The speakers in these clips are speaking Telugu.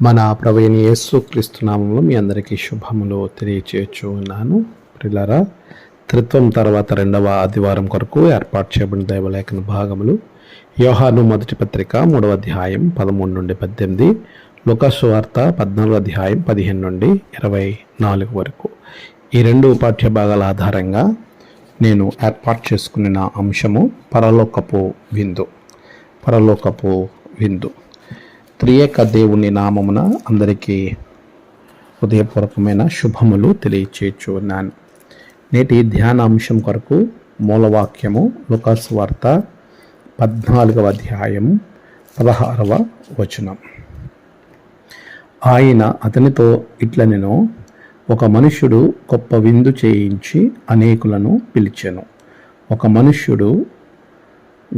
మన ప్రవీణ యేసు క్రీస్తునామంలో మీ అందరికీ శుభములు తెలియచేయచ్చు ఉన్నాను ప్రిలారా త్రిత్వం తర్వాత రెండవ ఆదివారం కొరకు ఏర్పాటు చేయబడిన దైవలేఖన భాగములు యోహాను మొదటి పత్రిక మూడవ అధ్యాయం పదమూడు నుండి పద్దెనిమిది లుకాసు వార్త పద్నాలుగు అధ్యాయం పదిహేను నుండి ఇరవై నాలుగు వరకు. ఈ రెండు పాఠ్య భాగాల ఆధారంగా నేను ఏర్పాటు చేసుకున్న అంశము పరలోకపు విందు. పరలోకపు విందు. త్రియేక దేవుని నామమున అందరికీ హృదయపూర్వకమైన శుభములు తెలియచేయచ్చు ఉన్నాను నేటి ధ్యాన అంశం కొరకు మూలవాక్యము లుకాస్ వార్త పద్నాలుగవ అధ్యాయం పదహారవ వచనం. ఆయన అతనితో ఇట్ల నేను ఒక మనుష్యుడు గొప్ప విందు చేయించి అనేకులను పిలిచెను. ఒక మనుష్యుడు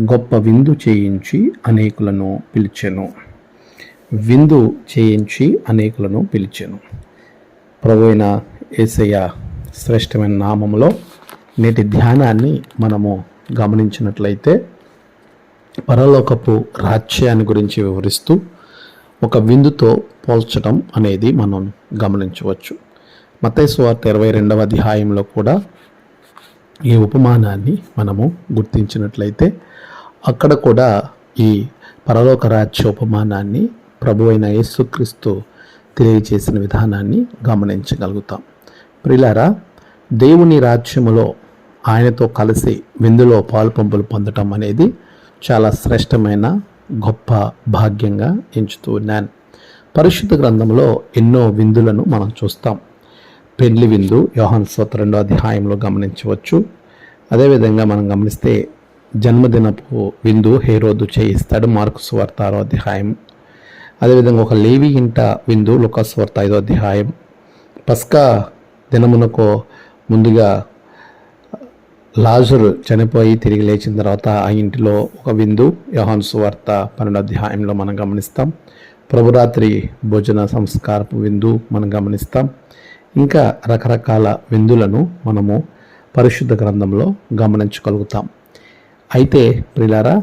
గొప్ప విందు చేయించి అనేకులను పిలిచెను. విందు చేయించి అనేకులను పిలిచాను. ప్రభువైన ఏసయ్య శ్రేష్టమైన నామంలో నేటి ధ్యానాన్ని మనము గమనించినట్లయితే పరలోకపు రాజ్యాన్ని గురించి వివరిస్తూ ఒక విందుతో పోల్చడం అనేది మనం గమనించవచ్చు. మతేసు వార్త ఇరవై రెండవ అధ్యాయంలో కూడా ఈ ఉపమానాన్ని మనము గుర్తించినట్లయితే అక్కడ కూడా ఈ పరలోక రాజ్య ఉపమానాన్ని ప్రభు అయిన యేసుక్రీస్తు తెలియజేసిన విధానాన్ని గమనించగలుగుతాం. ప్రిలారా దేవుని రాజ్యములో ఆయనతో కలిసి విందులో పాల్పంపులు పొందటం అనేది చాలా శ్రేష్టమైన గొప్ప భాగ్యంగా ఎంచుతూ ఉన్నాను. పరిశుద్ధ గ్రంథంలో ఎన్నో విందులను మనం చూస్తాం. పెళ్ళి విందు యోహన్ సోత రెండో అధ్యాయంలో గమనించవచ్చు. అదేవిధంగా మనం గమనిస్తే జన్మదినపు విందు హేరోదు చేయిస్తాడు మార్కు సువార్త అధ్యాయం అదేవిధంగా ఒక లేవి ఇంట విందు లుకాస్వార్త ఐదో అధ్యాయం. పస్కా దినమునకు ముందుగా లాజరు చనిపోయి తిరిగి లేచిన తర్వాత ఆ ఇంటిలో ఒక విందు యోహాన్ సువార్త పన్నెండు అధ్యాయంలో మనం గమనిస్తాం. ప్రభురాత్రి భోజన సంస్కారపు విందు మనం గమనిస్తాం. ఇంకా రకరకాల విందులను మనము పరిశుద్ధ గ్రంథంలో గమనించగలుగుతాం. అయితే ప్రిలారా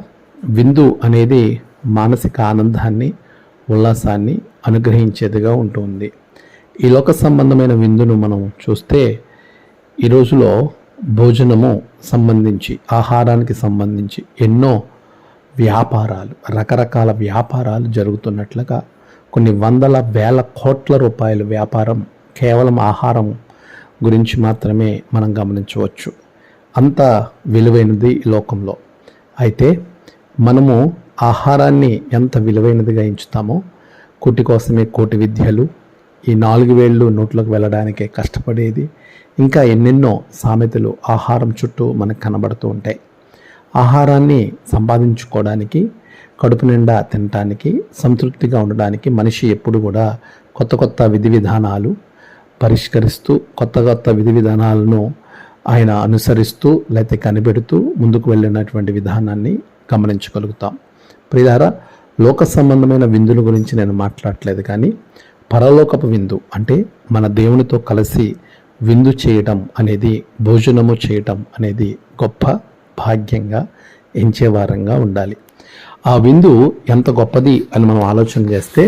విందు అనేది మానసిక ఆనందాన్ని ఉల్లాసాన్ని అనుగ్రహించేదిగా ఉంటుంది. ఈ లోక సంబంధమైన విందును మనం చూస్తే ఈ రోజులో భోజనము సంబంధించి ఆహారానికి సంబంధించి ఎన్నో వ్యాపారాలు రకరకాల వ్యాపారాలు జరుగుతున్నట్లుగా కొన్ని వందల వేల కోట్ల రూపాయల వ్యాపారం కేవలం ఆహారం గురించి మాత్రమే మనం గమనించవచ్చు. అంత విలువైనది ఈ లోకంలో. అయితే మనము ఆహారాన్ని ఎంత విలువైనదిగా ఎంచుతామో కుటి కోసమే కోటి విద్యలు. ఈ నాలుగు వేళ్ళు నోట్లోకి వెళ్ళడానికే కష్టపడేది. ఇంకా ఎన్నెన్నో సామెతలు ఆహారం చుట్టూ మనకు కనబడుతూ ఉంటాయి. ఆహారాన్ని సంపాదించుకోవడానికి కడుపు నిండా తినటానికి సంతృప్తిగా ఉండడానికి మనిషి ఎప్పుడు కూడా కొత్త కొత్త విధి విధానాలు పరిష్కరిస్తూ కొత్త కొత్త విధి విధానాలను ఆయన అనుసరిస్తూ లేకపోతే కనిపెడుతూ ముందుకు వెళ్ళినటువంటి విధానాన్ని గమనించగలుగుతాం. ప్రియారా లోక సంబంధమైన విందుల గురించి నేను మాట్లాడట్లేదు కానీ పరలోకపు విందు అంటే మన దేవునితో కలిసి విందు చేయటం అనేది భోజనము చేయటం అనేది గొప్ప భాగ్యంగా ఎంచేవారంగా ఉండాలి. ఆ విందు ఎంత గొప్పది అని మనం ఆలోచన చేస్తే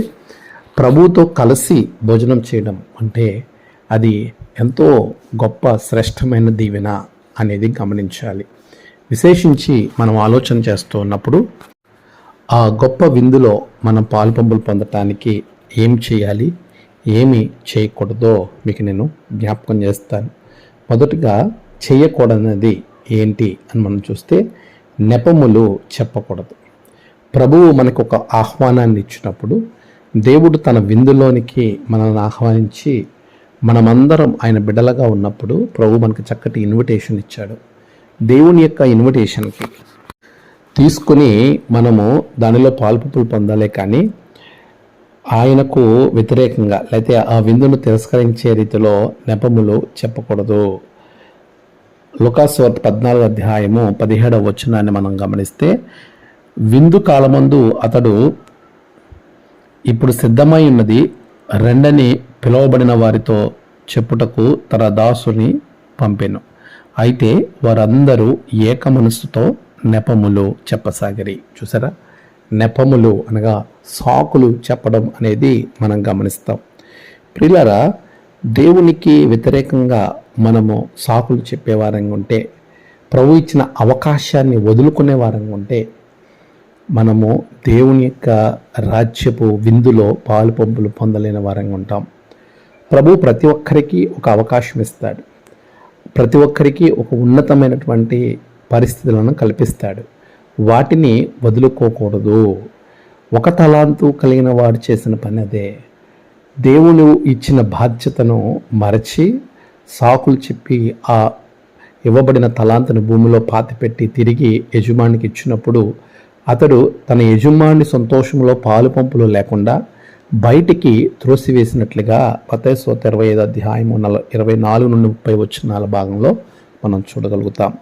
ప్రభువుతో కలిసి భోజనం చేయడం అంటే అది ఎంతో గొప్ప శ్రేష్టమైన దీవెన అనేది గమనించాలి. విశేషించి మనం ఆలోచన చేస్తూ ఉన్నప్పుడు ఆ గొప్ప విందులో మనం పాల్పంపులు పొందటానికి ఏం చేయాలి ఏమి చేయకూడదో మీకు నేను జ్ఞాపకం చేస్తాను. మొదటగా చేయకూడనది ఏంటి అని మనం చూస్తే నెపములు చెప్పకూడదు. ప్రభువు మనకు ఒక ఆహ్వానాన్ని ఇచ్చినప్పుడు దేవుడు తన విందులోనికి మనల్ని ఆహ్వానించి మనమందరం ఆయన బిడ్డలుగా ఉన్నప్పుడు ప్రభు మనకు చక్కటి ఇన్విటేషన్ ఇచ్చాడు. దేవుని యొక్క ఇన్విటేషన్కి తీసుకుని మనము దానిలో పాల్పొప్పులు పొందాలి కానీ ఆయనకు వ్యతిరేకంగా లేకపోతే ఆ విందును తిరస్కరించే రీతిలో నెపములు చెప్పకూడదు. లుకాస్వార్త పద్నాలుగు అధ్యాయము పదిహేడవ వచనాన్ని మనం గమనిస్తే విందు కాలమందు అతడు ఇప్పుడు సిద్ధమై ఉన్నది రెండని పిలువబడిన వారితో చెప్పుటకు తన దాసుని పంపెను. అయితే వారందరూ ఏక మనస్సుతో నెపములు చెప్పసాగిరి. చూసారా? నెపములు అనగా సాకులు చెప్పడం అనేది మనం గమనిస్తాం. ప్రిలరా దేవునికి వ్యతిరేకంగా మనము సాకులు చెప్పేవారంగా ఉంటే ప్రభు ఇచ్చిన అవకాశాన్ని వదులుకునే వారంగా ఉంటే మనము దేవుని యొక్క రాజ్యపు విందులో పాలు పంపులు పొందలేని వారంగా ఉంటాం. ప్రభు ప్రతి ఒక్కరికి ఒక అవకాశం ఇస్తాడు. ప్రతి ఒక్కరికి ఒక ఉన్నతమైనటువంటి పరిస్థితులను కల్పిస్తాడు. వాటిని వదులుకోకూడదు. ఒక తలాంతు కలిగిన వాడు చేసిన పని అదే. దేవుడు ఇచ్చిన బాధ్యతను మరచి సాకులు చెప్పి ఆ ఇవ్వబడిన తలాంతను భూమిలో పాతిపెట్టి తిరిగి యజమానికి ఇచ్చినప్పుడు అతడు తన యజమాని సంతోషంలో పాలు పంపులు లేకుండా బయటికి త్రోసివేసినట్లుగా పతేశ్వత ఇరవై ఐదు అధ్యాయము నల ఇరవై నాలుగు నుండి ముప్పై వచ్చిన భాగంలో మనం చూడగలుగుతాం.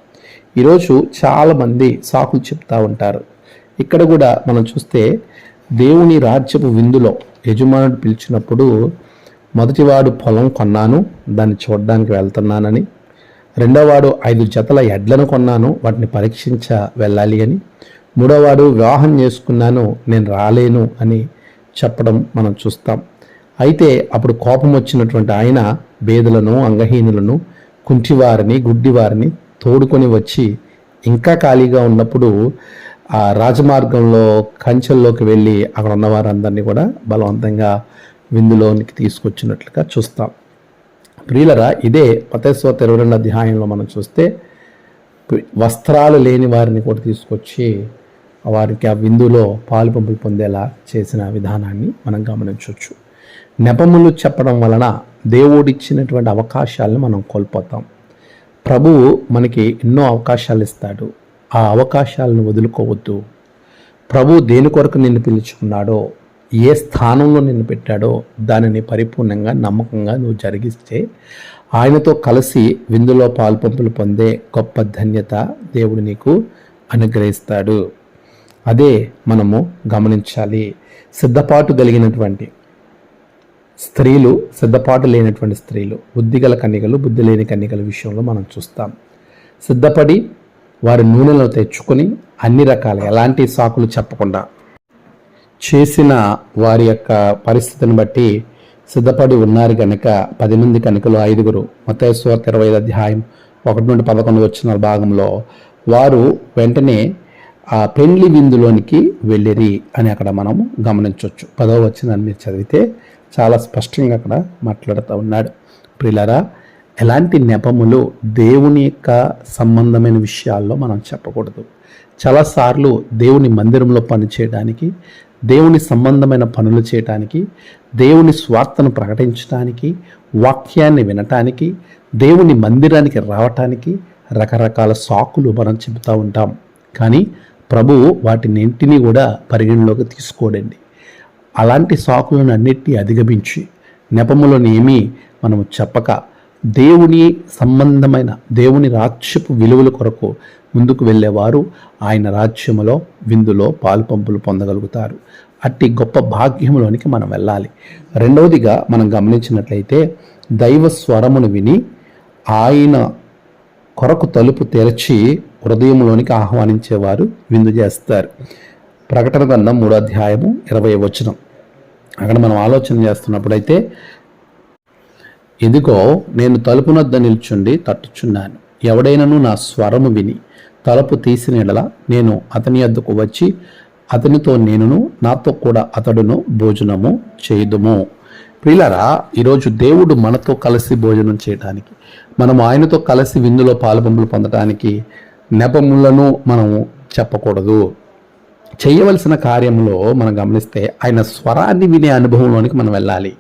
ఈరోజు చాలామంది సాకులు చెప్తా ఉంటారు. ఇక్కడ కూడా మనం చూస్తే దేవుని రాజ్యపు విందులో యజమానుడు పిలిచినప్పుడు మొదటివాడు పొలం కొన్నాను దాన్ని చూడడానికి వెళ్తున్నానని. రెండోవాడు ఐదు జతల ఎడ్లను కొన్నాను వాటిని పరీక్షించ వెళ్ళాలి అని. మూడోవాడు వివాహం చేసుకున్నాను నేను రాలేను అని చెప్పడం మనం చూస్తాం. అయితే అప్పుడు కోపం వచ్చినటువంటి ఆయన బేదలను అంగహీనులను కుంటివారిని గుడ్డివారిని తోడుకొని వచ్చి ఇంకా ఖాళీగా ఉన్నప్పుడు ఆ రాజమార్గంలో కంచెల్లోకి వెళ్ళి అక్కడ ఉన్న వారందరినీ కూడా బలవంతంగా విందులోనికి తీసుకొచ్చినట్లుగా చూస్తాం. ప్రియులరా ఇదే పతేశ్వ ఇరవై రెండు అధ్యాయంలో మనం చూస్తే వస్త్రాలు లేని వారిని కూడా తీసుకొచ్చి వారికి ఆ విందులో పాలు పంపులు పొందేలా చేసిన విధానాన్ని మనం గమనించవచ్చు. నెపములు చెప్పడం వలన దేవుడిచ్చినటువంటి అవకాశాలను మనం కోల్పోతాం. ప్రభువు మనకి ఎన్నో అవకాశాలు ఇస్తాడు ఆ అవకాశాలను వదులుకోవద్దు. ప్రభు దేని కొరకు నిన్ను పిలుచుకున్నాడో ఏ స్థానంలో నిన్ను పెట్టాడో దానిని పరిపూర్ణంగా నమ్మకంగా నువ్వు జరిగిస్తే ఆయనతో కలిసి విందులో పాల్పంపులు పొందే గొప్ప ధన్యత దేవుడు నీకు అనుగ్రహిస్తాడు. అదే మనము గమనించాలి. సిద్ధపాటు కలిగినటువంటి స్త్రీలు సిద్ధపాటు లేనటువంటి స్త్రీలు బుద్ధిగల కన్యకలు బుద్ధి లేని కన్నికల విషయంలో మనం చూస్తాం. సిద్ధపడి వారి నూనెలో తెచ్చుకొని అన్ని రకాల ఎలాంటి సాకులు చెప్పకుండా చేసిన వారి యొక్క పరిస్థితిని బట్టి సిద్ధపడి ఉన్నారు కనుక పది మంది కనుకలు ఐదుగురు. మతేశ్వర ఇరవై ఐదు అధ్యాయం ఒకటి నుండి పదకొండు వచ్చిన భాగంలో వారు వెంటనే ఆ పెండ్లి విందులోనికి వెళ్ళిరి అని అక్కడ మనము గమనించవచ్చు పదవ వచ్చిందని మీరు చదివితే చాలా స్పష్టంగా అక్కడ మాట్లాడుతూ ఉన్నాడు. ప్రిలరా ఎలాంటి నెపములు దేవుని యొక్క సంబంధమైన విషయాల్లో మనం చెప్పకూడదు. చాలాసార్లు దేవుని మందిరంలో పనిచేయడానికి దేవుని సంబంధమైన పనులు చేయటానికి దేవుని స్వార్థను ప్రకటించడానికి వాక్యాన్ని వినటానికి దేవుని మందిరానికి రావటానికి రకరకాల సాకులు మనం చెబుతూ ఉంటాం. కానీ ప్రభువు వాటినింటినీ కూడా పరిగణలోకి తీసుకోడండి. అలాంటి సాకులను అన్నిటినీ అధిగమించి నెపములనేమీ మనం మనము చెప్పక దేవుని సంబంధమైన దేవుని రాజ్యపు విలువల కొరకు ముందుకు వెళ్ళేవారు ఆయన రాజ్యములో విందులో పాలు పంపులు పొందగలుగుతారు. అట్టి గొప్ప భాగ్యంలోనికి మనం వెళ్ళాలి. రెండవదిగా మనం గమనించినట్లయితే దైవ స్వరమును విని ఆయన కొరకు తలుపు తెరచి హృదయంలోనికి ఆహ్వానించేవారు విందు చేస్తారు. ప్రకటన గ్రంథం మూడో అధ్యాయము ఇరవై వచనం. అక్కడ మనం ఆలోచన చేస్తున్నప్పుడైతే ఎందుకో నేను తలుపునొద్ద నిల్చుండి తట్టుచున్నాను. ఎవడైనను నా స్వరము విని తలుపు తీసిన ఎడల నేను అతని అద్దకు వచ్చి అతనితో నేనును నాతో కూడా అతడును భోజనము చేయుదుము. ప్రియులరా ఈరోజు దేవుడు మనతో కలిసి భోజనం చేయడానికి మనం ఆయనతో కలిసి విందులో పాలుబొమ్మలు పొందడానికి నెపములను మనము చెప్పకూడదు. చేయవలసిన కార్యంలో మనం గమనిస్తే ఆయన స్వరాన్ని వినే అనుభవంలోనికి మనం వెళ్ళాలి.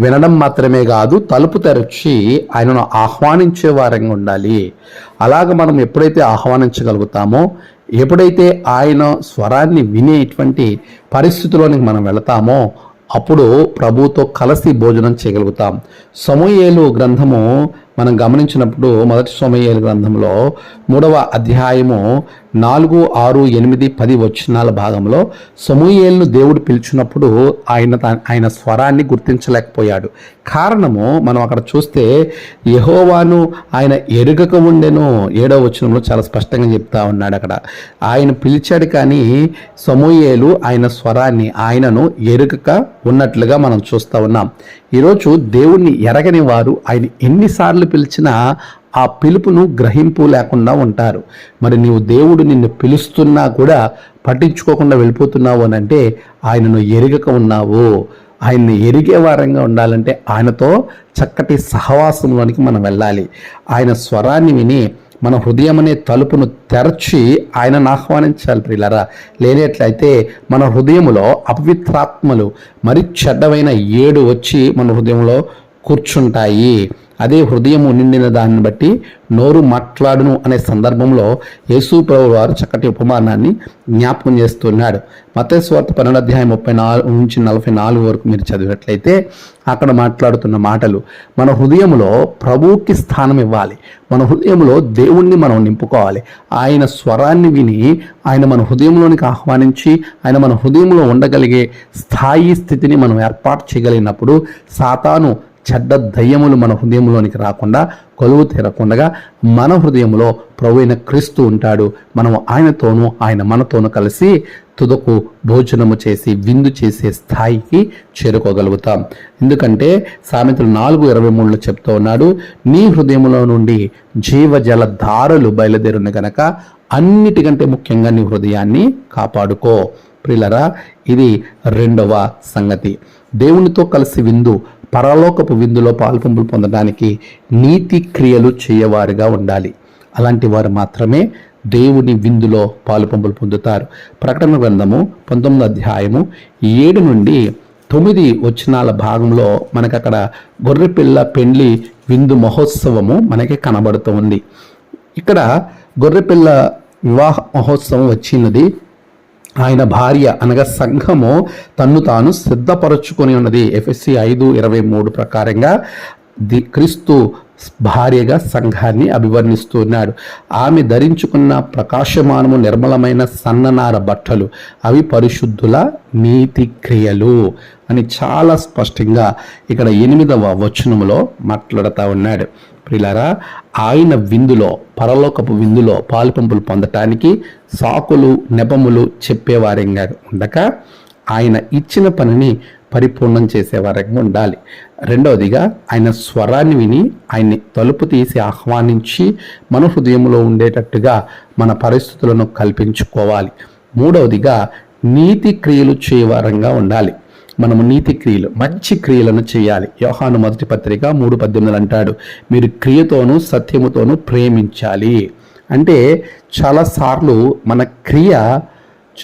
వినడం మాత్రమే కాదు తలుపు తెరచి ఆయనను ఆహ్వానించే వారంగా ఉండాలి. అలాగ మనం ఎప్పుడైతే ఆహ్వానించగలుగుతామో ఎప్పుడైతే ఆయన స్వరాన్ని వినేటువంటి పరిస్థితిలోనికి మనం వెళతామో అప్పుడు ప్రభుతో కలిసి భోజనం చేయగలుగుతాం. సమూయేలు గ్రంథము మనం గమనించినప్పుడు మొదటి సోమయ్యేలు గ్రంథంలో మూడవ అధ్యాయము నాలుగు ఆరు ఎనిమిది పది వచనాల భాగంలో సమూయేలును దేవుడు పిలిచినప్పుడు ఆయన ఆయన స్వరాన్ని గుర్తించలేకపోయాడు. కారణము మనం అక్కడ చూస్తే యహోవాను ఆయన ఎరుగక ఉండెను ఏడవ వచనంలో చాలా స్పష్టంగా చెప్తా ఉన్నాడు అక్కడ. ఆయన పిలిచాడు కానీ సమూయేలు ఆయన స్వరాన్ని ఆయనను ఎరుగక ఉన్నట్లుగా మనం చూస్తూ ఉన్నాం. ఈరోజు దేవుణ్ణి ఎరగని వారు ఆయన ఎన్నిసార్లు పిలిచినా ఆ పిలుపును గ్రహింపు లేకుండా ఉంటారు. మరి నీవు దేవుడు నిన్ను పిలుస్తున్నా కూడా పట్టించుకోకుండా వెళ్ళిపోతున్నావు అని అంటే ఆయనను ఎరగక ఉన్నావు. ఆయన్ని ఎరిగే వారంగా ఉండాలంటే ఆయనతో చక్కటి సహవాసంలోనికి మనం వెళ్ళాలి. ఆయన స్వరాన్ని విని మన హృదయం అనే తలుపును తెరచి ఆయనను ఆహ్వానించాలి ప్రియులరా. లేనట్లయితే మన హృదయంలో అపవిత్రాత్మలు మరి చెడ్డమైన ఏడు వచ్చి మన హృదయంలో కూర్చుంటాయి. అదే హృదయము నిండిన దాన్ని బట్టి నోరు మాట్లాడును అనే సందర్భంలో యేసు ప్రభు వారు చక్కటి ఉపమానాన్ని జ్ఞాపకం చేస్తున్నాడు. మతేశ్వార్త పన్నెండు అధ్యాయం ముప్పై నాలుగు నుంచి నలభై నాలుగు వరకు మీరు చదివినట్లయితే అక్కడ మాట్లాడుతున్న మాటలు మన హృదయంలో ప్రభువుకి స్థానం ఇవ్వాలి. మన హృదయంలో దేవుణ్ణి మనం నింపుకోవాలి. ఆయన స్వరాన్ని విని ఆయన మన హృదయంలోనికి ఆహ్వానించి ఆయన మన హృదయంలో ఉండగలిగే స్థాయి స్థితిని మనం ఏర్పాటు చేయగలిగినప్పుడు సాతాను చెడ్డ దయ్యములు మన హృదయంలోనికి రాకుండా కొలువు తీరకుండా మన హృదయంలో ప్రభువైన క్రీస్తు ఉంటాడు. మనం ఆయనతోనూ ఆయన మనతోనూ కలిసి తుదకు భోజనము చేసి విందు చేసే స్థాయికి చేరుకోగలుగుతాం. ఎందుకంటే సామెతలు నాలుగు ఇరవై మూడులో చెప్తూ ఉన్నాడు నీ హృదయంలో నుండి జీవజల ధారలు బయలుదేరును గనక అన్నిటికంటే ముఖ్యంగా నీ హృదయాన్ని కాపాడుకో. ప్రిలరా ఇది రెండవ సంగతి. దేవునితో కలిసి విందు పరలోకపు విందులో పాల్పంపులు పొందడానికి నీతి క్రియలు చేయవారుగా ఉండాలి. అలాంటి వారు మాత్రమే దేవుని విందులో పాలుపంపులు పొందుతారు. ప్రకటన గ్రంథము పంతొమ్మిది అధ్యాయము ఏడు నుండి తొమ్మిది వచనాల భాగంలో మనకు అక్కడ గొర్రెపిల్ల పెండ్లి విందు మహోత్సవము మనకి కనబడుతూ ఉంది. ఇక్కడ గొర్రెపిల్ల వివాహ మహోత్సవం వచ్చినది ఆయన భార్య అనగా సంఘము తన్ను తాను సిద్ధపరచుకొని ఉన్నది. ఎఫ్ఎస్సి ఐదు ఇరవై మూడు ప్రకారంగా ది క్రీస్తు భార్యగా సంఘాన్ని అభివర్ణిస్తున్నాడు ఆమె ధరించుకున్న ప్రకాశమానము నిర్మలమైన సన్ననార బట్టలు అవి పరిశుద్ధుల నీతి క్రియలు అని చాలా స్పష్టంగా ఇక్కడ ఎనిమిదవ వచనములో మాట్లాడుతూ ఉన్నాడు. ప్రిలారా ఆయన విందులో పరలోకపు విందులో పాలుపంపులు పొందటానికి సాకులు నెపములు చెప్పేవారంగా ఉండక ఆయన ఇచ్చిన పనిని పరిపూర్ణం చేసేవారంగా ఉండాలి. రెండవదిగా ఆయన స్వరాన్ని విని ఆయన్ని తలుపు తీసి ఆహ్వానించి మన హృదయంలో ఉండేటట్టుగా మన పరిస్థితులను కల్పించుకోవాలి. మూడవదిగా నీతి క్రియలు చేయవారంగా ఉండాలి. మనము నీతి క్రియలు మంచి క్రియలను చేయాలి. యోహాను మొదటి పత్రిక మూడు పద్దెనిమిది అంటాడు. మీరు క్రియతోనూ సత్యముతోనూ ప్రేమించాలి. అంటే చాలాసార్లు మన క్రియ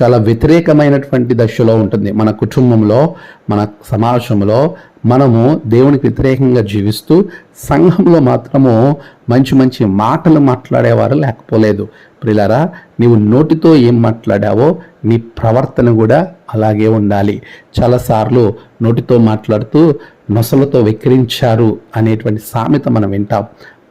చాలా వ్యతిరేకమైనటువంటి దశలో ఉంటుంది. మన కుటుంబంలో మన సమాజంలో మనము దేవునికి వ్యతిరేకంగా జీవిస్తూ సంఘంలో మాత్రము మంచి మంచి మాటలు మాట్లాడేవారు లేకపోలేదు. ప్రిలారా నీవు నోటితో ఏం మాట్లాడావో నీ ప్రవర్తన కూడా అలాగే ఉండాలి. చాలాసార్లు నోటితో మాట్లాడుతూ నొసలతో వెక్కిరించారు అనేటువంటి సామెత మనం వింటాం.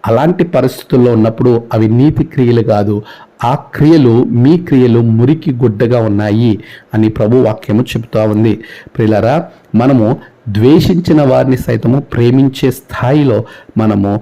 అలాంటి పరిస్థితుల్లో ఉన్నప్పుడు అవి నీతి క్రియలు కాదు ఆ క్రియలు మీ క్రియలు మురికి గుడ్డగా ఉన్నాయి అని ప్రభు వాక్యము చెబుతా ఉంది. ప్రియులరా మనము ద్వేషించిన వారిని సైతము ప్రేమించే స్థాయిలో మనము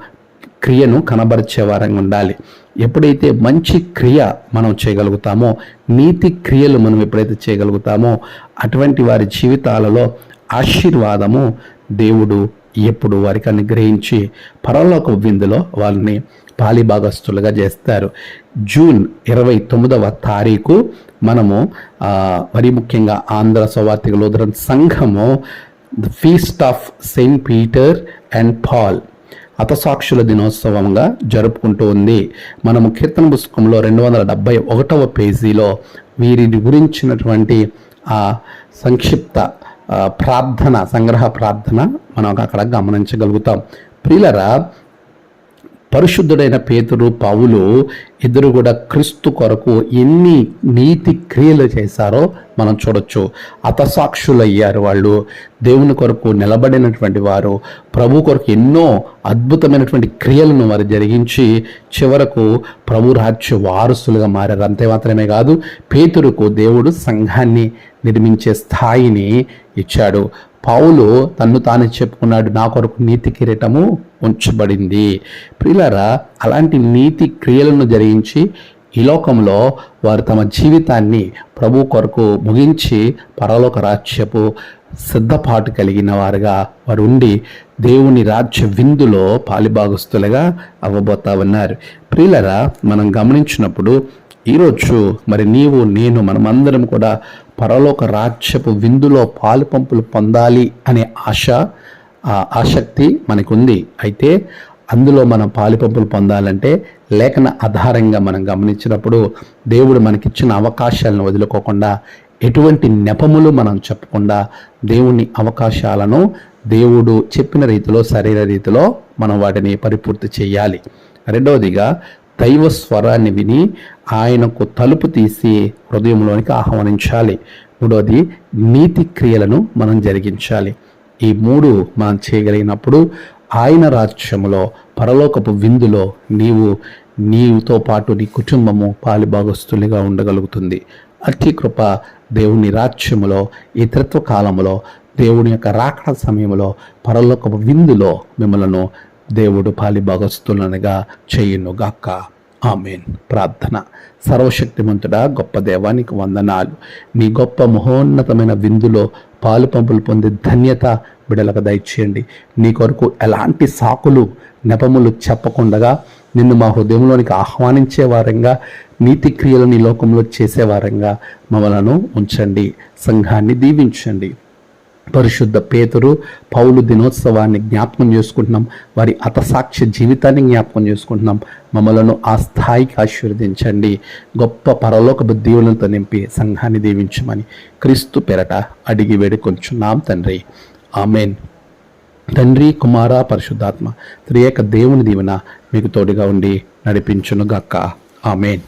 క్రియను కనబరిచేవారంగా ఉండాలి. ఎప్పుడైతే మంచి క్రియ మనం చేయగలుగుతామో నీతి క్రియలు మనం ఎప్పుడైతే చేయగలుగుతామో అటువంటి వారి జీవితాలలో ఆశీర్వాదము దేవుడు ఎప్పుడు వారికి అనుగ్రహించి పరలోక విందులో వారిని పాలిభాగస్తులుగా చేస్తారు. జూన్ ఇరవై తొమ్మిదవ తారీఖు మనము మరి ముఖ్యంగా ఆంధ్ర సవార్థిక లోదరన్ సంఘము the feast of Saint Peter and Paul. హతసాక్షుల దినోత్సవంగా జరుపుకుంటూ ఉంది. మనము కీర్తన పుస్తకంలో రెండు వందల డెబ్బై ఒకటవ పేజీలో వీరిని గురించినటువంటి ఆ సంక్షిప్త ప్రార్థన సంగ్రహ ప్రార్థన మనం అక్కడ గమనించగలుగుతాం. ప్రియులరా పరిశుద్ధుడైన పేతురు పావులు ఇద్దరు కూడా క్రీస్తు కొరకు ఎన్ని నీతి క్రియలు చేశారో మనం చూడొచ్చు. అతసాక్షులయ్యారు వాళ్ళు. దేవుని కొరకు నిలబడినటువంటి వారు ప్రభు కొరకు ఎన్నో అద్భుతమైనటువంటి క్రియలను వారు జరిగించి చివరకు ప్రభు రాజ్య వారసులుగా మారారు. అంతే మాత్రమే కాదు పేతురుకు దేవుడు సంఘాన్ని నిర్మించే స్థాయిని ఇచ్చాడు. పౌలు తన్ను తానే చెప్పుకున్నాడు నా కొరకు నీతి కిరీటము ఉంచబడింది. ప్రిలరా అలాంటి నీతి క్రియలను జరిగించి ఈ లోకంలో వారు తమ జీవితాన్ని ప్రభు కొరకు ముగించి పరలోక రాజ్యపు సిద్ధపాటు కలిగిన వారుగా వారు ఉండి దేవుని రాజ్య విందులో పాలిభాగస్తులుగా అవ్వబోతా ఉన్నారు. ప్రియులరా మనం గమనించినప్పుడు ఈరోజు మరి నీవు నేను మనమందరం కూడా పరలోక రాజ్యపు విందులో పాలు పంపులు పొందాలి అనే ఆశ ఆసక్తి మనకుంది. అయితే అందులో మనం పాలిపంపులు పొందాలంటే లేఖన ఆధారంగా మనం గమనించినప్పుడు దేవుడు మనకిచ్చిన అవకాశాలను వదులుకోకుండా ఎటువంటి నెపములు మనం చెప్పకుండా దేవుని అవకాశాలను దేవుడు చెప్పిన రీతిలో సరైన రీతిలో మనం వాటిని పరిపూర్తి చేయాలి. రెండవదిగా దైవ స్వరాన్ని విని ఆయనకు తలుపు తీసి హృదయంలోనికి ఆహ్వానించాలి. మూడవది నీతి క్రియలను మనం జరిగించాలి. ఈ మూడు మనం చేయగలిగినప్పుడు ఆయన రాజ్యములో పరలోకపు విందులో నీవు నీవుతో పాటు నీ కుటుంబము పాలిభాగస్తులుగా ఉండగలుగుతుంది. అతి కృప దేవుని రాజ్యములో ఇతరత్వ కాలంలో కాలములో దేవుని యొక్క రాకడ సమయంలో పరలోకపు విందులో మిమ్మలను దేవుడు పాలి పాలిభాగస్తులనుగా చేయునుగాక. ఆమెన్. ప్రార్థన. సర్వశక్తిమంతుడా గొప్ప దేవానికి వందనాలు. నీ గొప్ప మహోన్నతమైన విందులో పాలు పంపులు పొందే ధన్యత బిడలకు దయచేయండి. నీ కొరకు ఎలాంటి సాకులు నెపములు చెప్పకుండగా నిన్ను మా హృదయంలోనికి ఆహ్వానించే వారంగా నీతి క్రియలు నీ లోకంలో చేసేవారంగా మమ్మలను ఉంచండి. సంఘాన్ని దీవించండి. పరిశుద్ధ పేతురు పౌలు దినోత్సవాన్ని జ్ఞాపకం చేసుకుంటున్నాం. వారి అతసాక్ష్య జీవితాన్ని జ్ఞాపకం చేసుకుంటున్నాం. మమ్మలను ఆ స్థాయికి ఆశీర్వదించండి. గొప్ప పరలోక దీవులతో నింపి సంఘాన్ని దీవించమని క్రీస్తు పెరట అడిగి వేడుకొంచున్నాం తండ్రి. ఆమెన్. తండ్రి కుమార పరిశుద్ధాత్మ త్రియేక దేవుని దీవెన మీకు తోడుగా ఉండి నడిపించునుగాక. ఆమెన్.